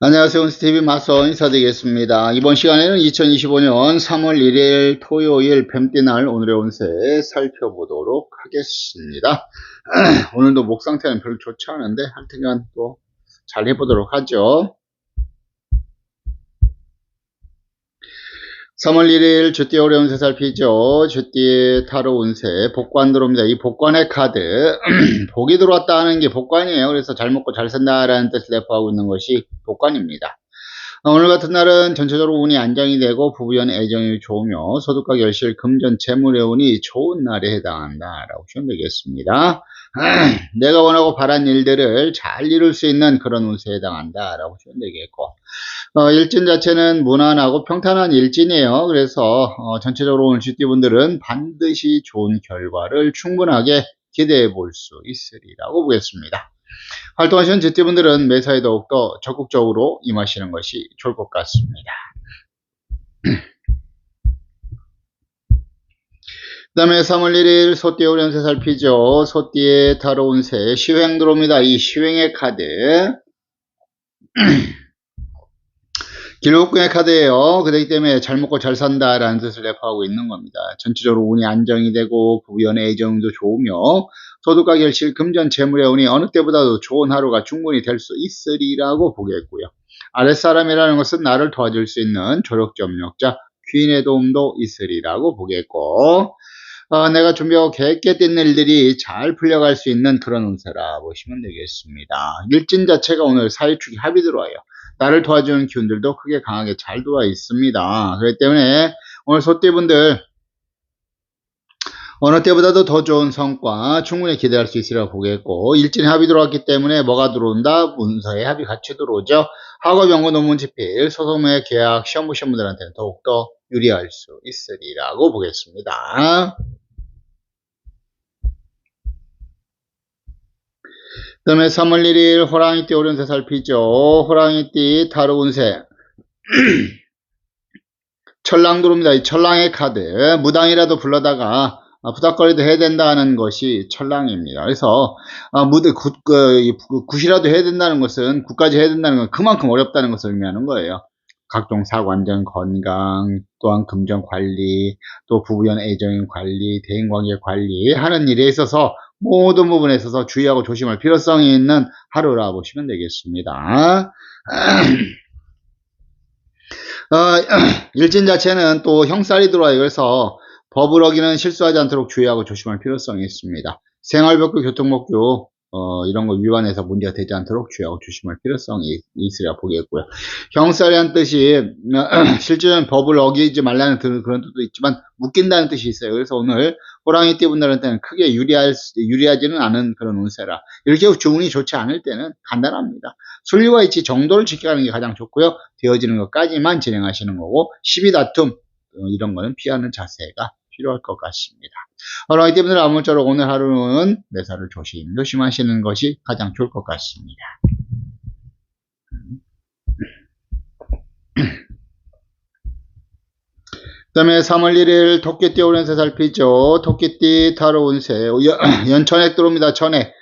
안녕하세요. 온스티비 마son 인사드리겠습니다. 이번 시간에는 2025년 3월 1일 토요일 뱀띠날 오늘의 운세 살펴보도록 하겠습니다. 오늘도 목 상태는 별로 좋지 않은데 하여튼간 또 잘 해보도록 하죠. 3월 1일 주띠 오래 운세 살피죠. 주띠 타로 운세 복관 들어옵니다. 이 복관의 카드 복이 들어왔다 하는 게 복관이에요. 그래서 잘 먹고 잘 산다라는 뜻을 내포하고 있는 것이 복관입니다. 어, 오늘 같은 날은 전체적으로 운이 안정이 되고 부부연 애정이 좋으며 소득과 결실, 금전, 재물의 운이 좋은 날에 해당한다라고 보시면 되겠습니다. 내가 원하고 바란 일들을 잘 이룰 수 있는 그런 운세에 해당한다라고 보시면 되겠고 어, 일진 자체는 무난하고 평탄한 일진이에요. 그래서 어, 전체적으로 오늘 GT분들은 반드시 좋은 결과를 충분하게 기대해 볼 수 있으리라고 보겠습니다. 활동하시는 GT분들은 매사에 더욱더 적극적으로 임하시는 것이 좋을 것 같습니다. 그 다음에 3월 1일 소띠의 오련세 살피죠. 소띠의 다로운 새 시횡 들어옵니다. 이 시횡의 카드 길목궁의 카드예요. 그렇기 때문에 잘 먹고 잘 산다라는 뜻을 내포하고 있는 겁니다. 전체적으로 운이 안정이 되고 부연의 애정도 좋으며 소득과 결실, 금전, 재물의 운이 어느 때보다도 좋은 하루가 충분히 될 수 있으리라고 보겠고요. 아랫사람이라는 것은 나를 도와줄 수 있는 조력점력자, 귀인의 도움도 있으리라고 보겠고 어, 내가 준비하고 계획했던 일들이 잘 풀려갈 수 있는 그런 운세라 보시면 되겠습니다. 일진 자체가 오늘 사유축이 합이 들어와요. 나를 도와주는 기운들도 크게 강하게 잘 들어와 있습니다. 그렇기 때문에 오늘 소띠분들 어느 때보다도 더 좋은 성과 충분히 기대할 수 있으리라고 보겠고 일진의 합이 들어왔기 때문에 뭐가 들어온다? 문서의 합이 같이 들어오죠. 학업, 연구, 논문, 집필, 소송의 계약, 시험 보시는 분들한테는 더욱더 유리할 수 있으리라고 보겠습니다. 그 다음에 3월 1일 호랑이띠 오른세 살피죠. 호랑이띠 타로 운세. 철랑 들어옵니다. 이 철랑의 카드. 무당이라도 불러다가 아, 부닥거리도 해야 된다는 것이 철랑입니다. 그래서 아, 무대 굿, 그, 굿이라도 해야 된다는 것은 굿까지 해야 된다는 건 그만큼 어렵다는 것을 의미하는 거예요. 각종 사관전 건강, 또한 금전 관리, 또 부부연 애정인 관리, 대인관계 관리 하는 일에 있어서 모든 부분에 있어서 주의하고 조심할 필요성이 있는 하루라 보시면 되겠습니다. 어, 일진 자체는 또 형살이 들어와요. 그래서 법을 어기는 실수하지 않도록 주의하고 조심할 필요성이 있습니다. 생활법규, 교통법규 어, 이런 거 위반해서 문제가 되지 않도록 주의하고 조심할 필요성이 있으리라 보겠고요. 형살이란 뜻이 실제는 법을 어기지 말라는 그런 뜻도 있지만 묶인다는 뜻이 있어요. 그래서 오늘 호랑이 띠 분들한테는 크게 유리할, 유리하지는 않은 그런 운세라 이렇게 주운이 좋지 않을 때는 간단합니다. 순리와 이치 정도를 지켜가는 게 가장 좋고요. 되어지는 것까지만 진행하시는 거고 시비 다툼 어, 이런 거는 피하는 자세가 필요할 것 같습니다. 호랑이 띠분들 아무쪼록 오늘 하루는 매사를 조심 조심 하시는 것이 가장 좋을 것 같습니다. 그 다음에 3월 1일 토끼띠 오른새 살피죠. 토끼띠 타로 운세 연천액 들어옵니다. 천액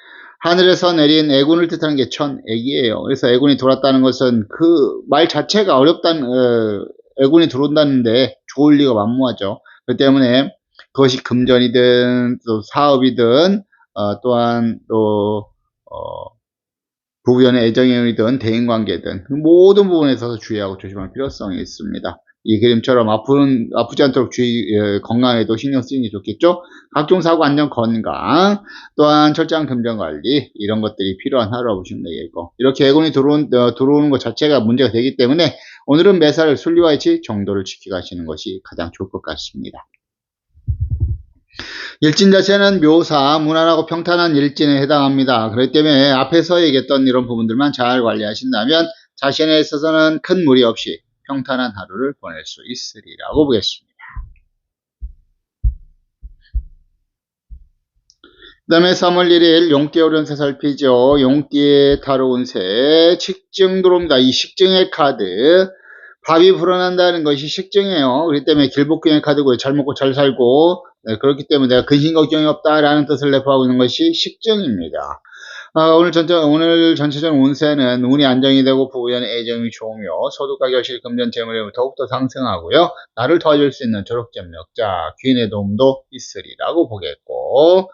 하늘에서 내린 애군을 뜻하는 게 천액이에요. 그래서 애군이 돌았다는 것은 그 말 자체가 어렵다는 어, 애군이 들어온다는데 좋을 리가 만무하죠. 그 때문에 그것이 금전이든 또 사업이든 어, 또한 또 어, 부부연의 애정이든 대인관계든 그 모든 부분에 있어서 주의하고 조심할 필요성이 있습니다. 이 그림처럼 아픈, 아프지 않도록 주의, 예, 건강에도 신경 쓰는 게 좋겠죠? 각종 사고 안전 건강, 또한 철저한 금전 관리, 이런 것들이 필요한 하루라고 보시면 되겠고, 이렇게 애군이 들어온, 어, 들어오는 것 자체가 문제가 되기 때문에 오늘은 매사를 순리와 이치 정도를 지켜가시는 것이 가장 좋을 것 같습니다. 일진 자체는 묘사, 무난하고 평탄한 일진에 해당합니다. 그렇기 때문에 앞에서 얘기했던 이런 부분들만 잘 관리하신다면 자신에 있어서는 큰 무리 없이 평탄한 하루를 보낼 수 있으리라고 보겠습니다. 그 다음에 3월 1일 용띠 오른새 살피죠. 용띠의 다로운 새, 식증 들어옵니다. 이 식증의 카드, 밥이 불어난다는 것이 식증이에요. 그렇기 때문에 길복균의 카드고요. 잘 먹고 잘 살고 네, 그렇기 때문에 내가 근심 걱정이 없다라는 뜻을 내포하고 있는 것이 식증입니다. 아, 오늘 전체, 오늘 전체적 운세는 운이 안정이 되고 부부연 애정이 좋으며 소득과 결실, 금전, 재물이 더욱더 상승하고요. 나를 도와줄 수 있는 조력점력자, 귀인의 도움도 있으리라고 보겠고,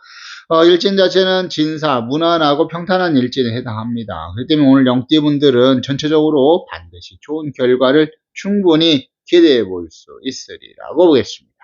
어, 일진 자체는 진사, 무난하고 평탄한 일진에 해당합니다. 그렇기 때문에 오늘 영띠분들은 전체적으로 반드시 좋은 결과를 충분히 기대해 볼 수 있으리라고 보겠습니다.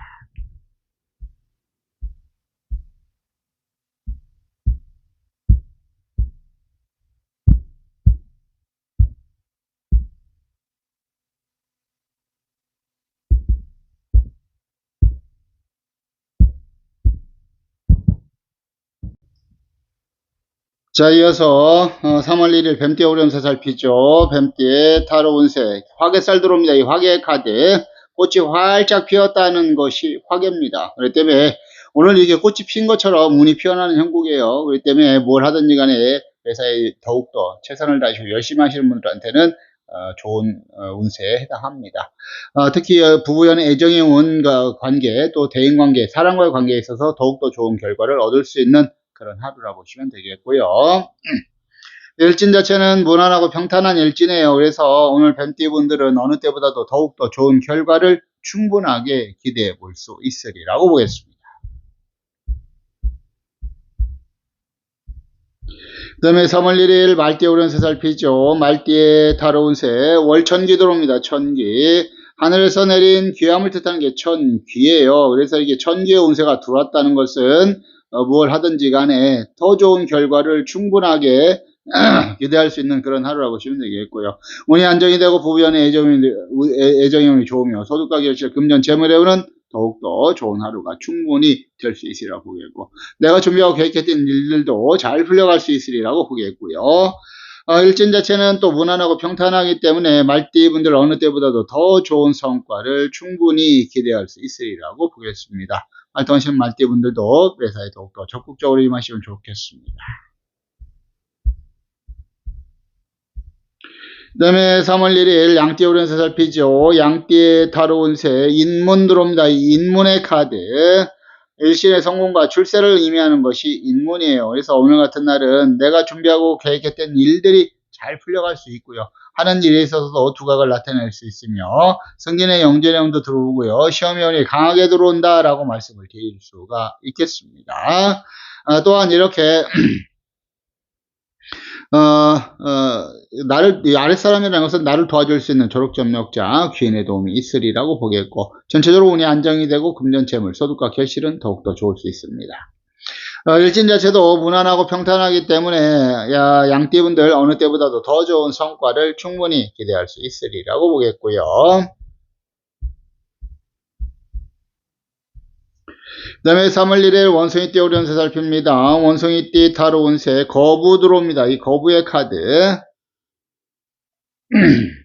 자, 이어서 어, 3월 1일 뱀띠 오름세 살피죠. 뱀띠의 타로 운세 화개살 들어옵니다. 이 화개 카드 꽃이 활짝 피었다는 것이 화개입니다. 그렇기 때문에 오늘 이게 꽃이 핀 것처럼 운이 피어나는 형국이에요. 그렇기 때문에 뭘 하든지 간에 회사에 더욱더 최선을 다하시고 열심히 하시는 분들한테는 어, 좋은 어, 운세에 해당합니다. 어, 특히 어, 부부연의 애정의 운과 관계 또 대인 관계 사랑과의 관계에 있어서 더욱더 좋은 결과를 얻을 수 있는 그런 하루라 보시면 되겠고요. 일진 자체는 무난하고 평탄한 일진이에요. 그래서 오늘 뱀띠 분들은 어느 때보다도 더욱더 좋은 결과를 충분하게 기대해 볼 수 있으리라고 보겠습니다. 그 다음에 3월 1일 말띠 오른세 살피죠. 말띠의 다로운 새 월천기 들어옵니다. 천기. 하늘에서 내린 귀함을 뜻하는 게 천귀예요. 그래서 이게 천귀의 운세가 들어왔다는 것은 어, 무엇 하든지 간에 더 좋은 결과를 충분하게 기대할 수 있는 그런 하루라고 보시면 되겠고요. 운이 안정이 되고 부부연의 애정이, 좋으며 소득과 결실, 금전, 재물의 운은 더욱더 좋은 하루가 충분히 될 수 있으리라고 보겠고 내가 준비하고 계획했던 일들도 잘 풀려갈 수 있으리라고 보겠고요. 어, 일진 자체는 또 무난하고 평탄하기 때문에 말띠분들 어느 때보다도 더 좋은 성과를 충분히 기대할 수 있으리라고 보겠습니다. 활동 하시는 말띠분들도 회사에 더욱더 적극적으로 임하시면 좋겠습니다. 그 다음에 3월 1일 양띠 오른세 살피죠. 양띠의 타로운세 인문 들어옵니다. 인문의 카드 일신의 성공과 출세를 의미하는 것이 인문이에요. 그래서 오늘 같은 날은 내가 준비하고 계획했던 일들이 잘 풀려갈 수 있고요. 하는 일에 있어서도 두각을 나타낼 수 있으며 성진의 영재령도 들어오고요. 시험위원이 강하게 들어온다라고 말씀을 드릴 수가 있겠습니다. 아, 또한 이렇게 어, 어, 나를, 아랫사람이라는 것은 나를 도와줄 수 있는 조력점력자, 귀인의 도움이 있으리라고 보겠고, 전체적으로 운이 안정이 되고, 금전 재물, 소득과 결실은 더욱더 좋을 수 있습니다. 어, 일진 자체도 무난하고 평탄하기 때문에, 야, 양띠분들 어느 때보다도 더 좋은 성과를 충분히 기대할 수 있으리라고 보겠고요. 그 다음에 3월 1일 원숭이띠 오련세 살핍니다. 원숭이띠 타로 운세 거부 들어옵니다. 이 거부의 카드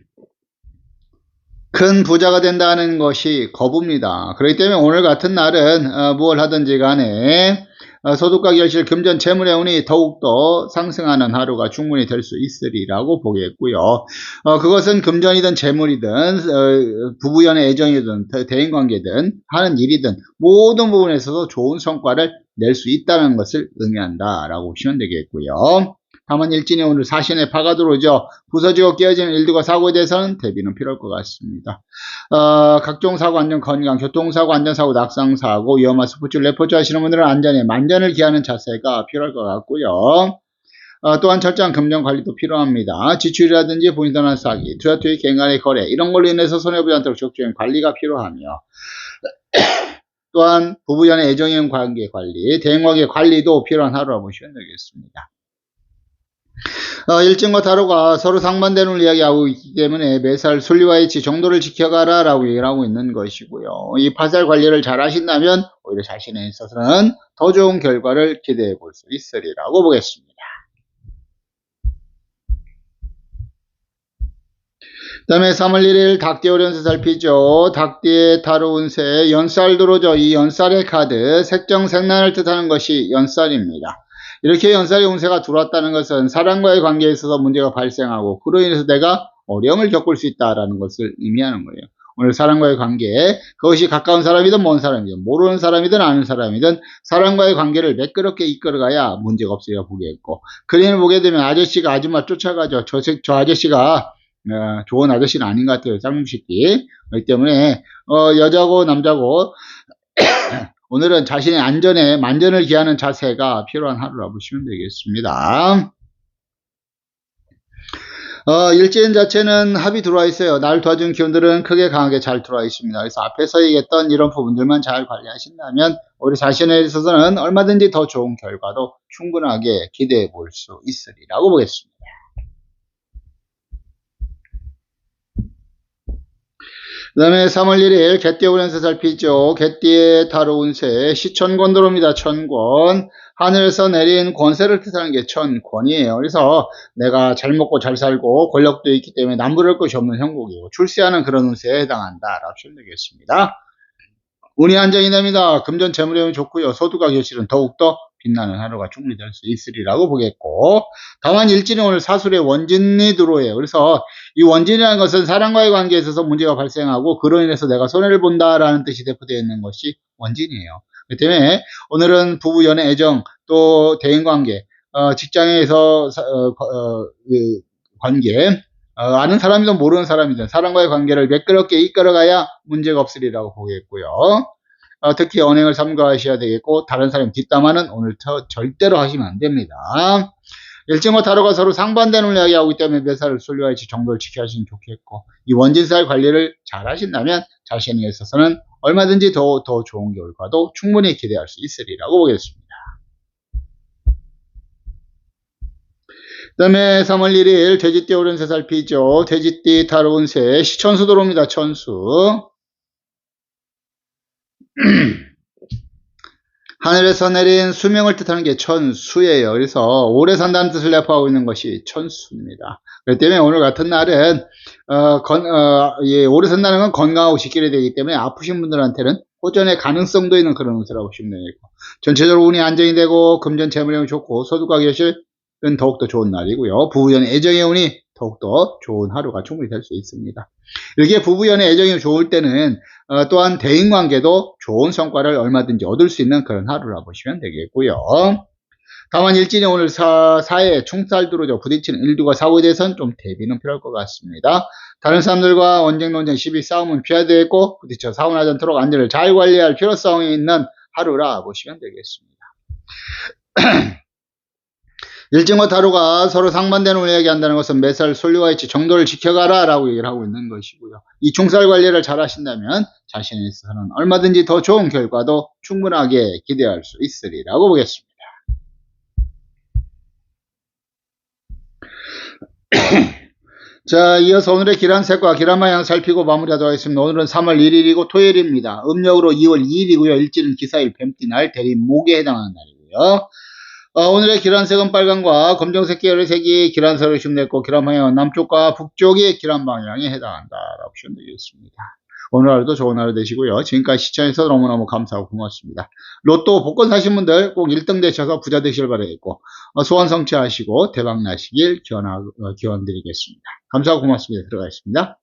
큰 부자가 된다는 것이 거부입니다. 그렇기 때문에 오늘 같은 날은 어, 무엇 하든지 간에 어, 소득과 결실, 금전, 재물의 운이 더욱더 상승하는 하루가 충분히 될 수 있으리라고 보겠고요. 어, 그것은 금전이든 재물이든 어, 부부연의 애정이든 대인관계든 하는 일이든 모든 부분에서도 좋은 성과를 낼 수 있다는 것을 의미한다라고 보시면 되겠고요. 다만 일진이 오늘 사신에 파가 들어오죠. 부서지고 깨어지는 일들과 사고에 대해서는 대비는 필요할 것 같습니다. 어, 각종 사고 안전 건강, 교통사고 안전사고, 낙상사고, 위험한 스포츠 레포츠 하시는 분들은 안전에 만전을 기하는 자세가 필요할 것 같고요. 어, 또한 철저한 금전 관리도 필요합니다. 지출이라든지 본인단한 사기, 투자 투입, 갱간의 거래 이런 걸로 인해서 손해보지 않도록 적극적인 관리가 필요하며 또한 부부 간의 애정형 관계 관리, 대행관계 관리도 필요한 하루라 보시면 되겠습니다. 어, 일진과 타로가 서로 상반되는 이야기하고 있기 때문에 매살 순리와 이치 정도를 지켜가라 라고 얘기를 하고 있는 것이고요. 이 파살 관리를 잘 하신다면 오히려 자신에 있어서는 더 좋은 결과를 기대해 볼 수 있으리라고 보겠습니다. 그 다음에 3월 1일 닭띠 오련세 살피죠. 닭띠의 타로 운세 연살 들어오죠. 이 연살의 카드 색정색난을 뜻하는 것이 연살입니다. 이렇게 연살의 운세가 들어왔다는 것은 사람과의 관계에 있어서 문제가 발생하고 그로 인해서 내가 어려움을 겪을 수 있다라는 것을 의미하는 거예요. 오늘 사람과의 관계, 그것이 가까운 사람이든 먼 사람이든 모르는 사람이든 아는 사람이든 사람과의 관계를 매끄럽게 이끌어가야 문제가 없으리라 보겠고 그림을 보게 되면 아저씨가 아줌마 쫓아가죠. 저, 새- 저 아저씨가 어, 좋은 아저씨는 아닌 것 같아요. 쌍놈새끼. 그렇기 때문에 어, 여자고 남자고 오늘은 자신의 안전에 만전을 기하는 자세가 필요한 하루라 보시면 되겠습니다. 어, 일진 자체는 합이 들어와 있어요. 날 도와준 기운들은 크게 강하게 잘 들어와 있습니다. 그래서 앞에서 얘기했던 이런 부분들만 잘 관리하신다면 우리 자신에 있어서는 얼마든지 더 좋은 결과도 충분하게 기대해 볼 수 있으리라고 보겠습니다. 그 다음에 3월 1일 개띠 오련세 살피죠. 개띠의 타로 운세 시천권 들어옵니다. 천권. 하늘에서 내린 권세를 뜻하는 게 천권이에요. 그래서 내가 잘 먹고 잘 살고 권력도 있기 때문에 남부를 것이 없는 형국이고 출세하는 그런 운세에 해당한다 라고 보시면 되겠습니다. 운이 안정이 됩니다. 금전 재물운이 좋고요. 소득과 교실은 더욱더 빛나는 하루가 충분히 될수 있으리라고 보겠고 다만 일진이 오늘 사술에 원진이 들어오요 그래서 이 원진이라는 것은 사람과의 관계에 있어서 문제가 발생하고 그로 인해서 내가 손해를 본다라는 뜻이 대표되어 있는 것이 원진이에요. 그렇기 때문에 오늘은 부부 연애 애정 또 대인 관계 어, 직장에서 사- 어, 거- 어, 그 관계 어, 아는 사람이든 모르는 사람이든 사람과의 관계를 매끄럽게 이끌어가야 문제가 없으리라고 보겠고요. 어, 특히 언행을 삼가하셔야 되겠고 다른 사람 뒷담화는 오늘 저- 절대로 하시면 안 됩니다. 일정과 타로가 서로 상반되는 이야기하기 때문에 매사를 순리와일치 정도를 지켜 하시면 좋겠고 이 원진살 관리를 잘 하신다면 자신에 있어서는 얼마든지 더, 더 좋은 결과도 충분히 기대할 수 있으리라고 보겠습니다. 그 다음에 3월 1일 돼지띠 오른세 살피죠. 돼지띠 타로 운세 시천수 들어옵니다. 천수 하늘에서 내린 수명을 뜻하는 게 천수예요. 그래서 오래 산다는 뜻을 내포하고 있는 것이 천수입니다. 그렇기 때문에 오늘 같은 날은 어, 건, 어, 예, 오래 산다는 건 건강하고 지켜야 되기 때문에 아프신 분들한테는 호전의 가능성도 있는 그런 운세라고 보시면 되겠고 전체적으로 운이 안정이 되고 금전 재물형이 좋고 소득과 결실은 더욱더 좋은 날이고요. 부부연의 애정의 운이 더욱더 좋은 하루가 충분히 될 수 있습니다. 이렇게 부부연의 애정이 좋을 때는 어, 또한 대인관계도 좋은 성과를 얼마든지 얻을 수 있는 그런 하루라 보시면 되겠고요. 다만 일진이 오늘 사, 사에 충살 들어오죠. 부딪히는 일두가 사고에 대해서는 좀 대비는 필요할 것 같습니다. 다른 사람들과 언쟁, 논쟁, 시비, 싸움은 피해야 되겠고 부딪혀 사고 나지 않도록 안전을 잘 관리할 필요성이 있는 하루라 보시면 되겠습니다. 일진과 타로가 서로 상반되는 운을 얘기한다는 것은 매살 솔리와 일치 정도를 지켜가라 라고 얘기를 하고 있는 것이고요. 이 충살 관리를 잘 하신다면 자신에 있어서는 얼마든지 더 좋은 결과도 충분하게 기대할 수 있으리라고 보겠습니다. 자, 이어서 오늘의 기란색과 기란 방향 살피고 마무리하도록 하겠습니다. 오늘은 3월 1일이고 토요일입니다. 음력으로 2월 2일이고요. 일지는 기사일 뱀띠 날 대립 목에 해당하는 날이고요. 어, 오늘의 기란색은 빨강과 검정색 계열의 색이 기란색으로 흉냈고 기란 방향은 남쪽과 북쪽이 기란 방향에 해당한다 라고 보시면 되겠습니다. 오늘 하루도 좋은 하루 되시고요. 지금까지 시청해주셔서 너무너무 감사하고 고맙습니다. 로또 복권 사신 분들 꼭 1등 되셔서 부자 되시길 바라겠고 어, 소원 성취하시고 대박 나시길 기원, 기원 드리겠습니다. 감사하고 고맙습니다. 들어가겠습니다.